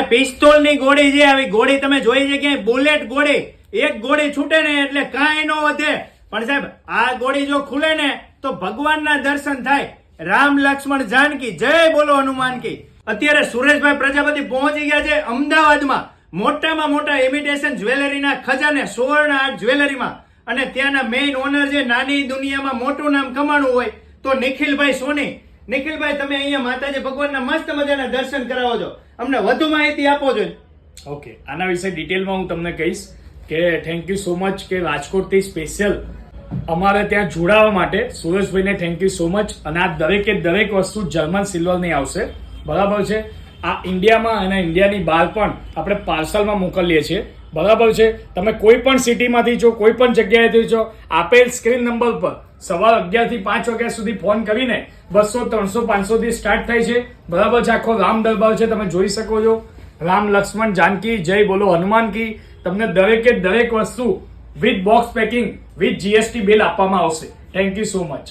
ભાઈ પિસ્તોલની ગોળી જે આવી, ગોળી તમે જોઈ છે ક્યાંય? બુલેટ ગોળી. એક ગોળી છૂટે ને એટલે કાંઈ ન વધે. પણ સાહેબ, આ ગોળી જો ખુલે ને, તો ભગવાનના દર્શન થાય. રામ લક્ષ્મણ જાનકી. જય બોલો હનુમાન કી. અત્યારે સુરેશભાઈ પ્રજાપતિ પહોંચી ગયા છે અમદાવાદમાં. મોટામાં મોટા ઇમિટેશન જ્વેલરીના ખજાને, સુવર્ણ આર્ટ જ્વેલરીમાં. અને ત્યાંના મેઇન ઓનર જે નાની દુનિયામાં મોટું નામ કમાણું હોય, તો નિખિલભાઈ સોની. નિખિલભાઈ, તમે અહીંયા માતાજી ભગવાનના મસ્ત મજાના દર્શન કરાવો છો. અમને વધુ માહિતી આપો જોઈએ ઓકે આના વિશે ડિટેલમાં હું તમને કહીશ કે થેન્ક યુ સો મચ કે રાજકોટથી સ્પેશિયલ અમારે ત્યાં જોડાવા માટે સુરેશભાઈને થેન્ક યુ સો મચ અને આ દરેકે દરેક વસ્તુ જર્મન સિલ્વરની આવશે. બરાબર છે? આ ઇન્ડિયામાં અને ઇન્ડિયાની બહાર પણ આપણે પાર્સલમાં મોકલીએ છીએ. બરાબર છે? તમે કોઈ પણ સિટીમાંથી છો કોઈ પણ જગ્યાએથી છો આપેલ સ્ક્રીન નંબર પર સવાર અગિયારથી પાંચ વાગ્યા સુધી ફોન કરીને બસો, ત્રણસો, પાંચસોથી સ્ટાર્ટ થાય છે. બરાબર છે? આખો રામ દરબાર છે, તમે જોઈ શકો છો. રામ લક્ષ્મણ જાનકી, જય બોલો હનુમાન કી. તમને દરેકે દરેક વસ્તુ with box packing, with GST bill આપવામાં આવશે. Thank you so much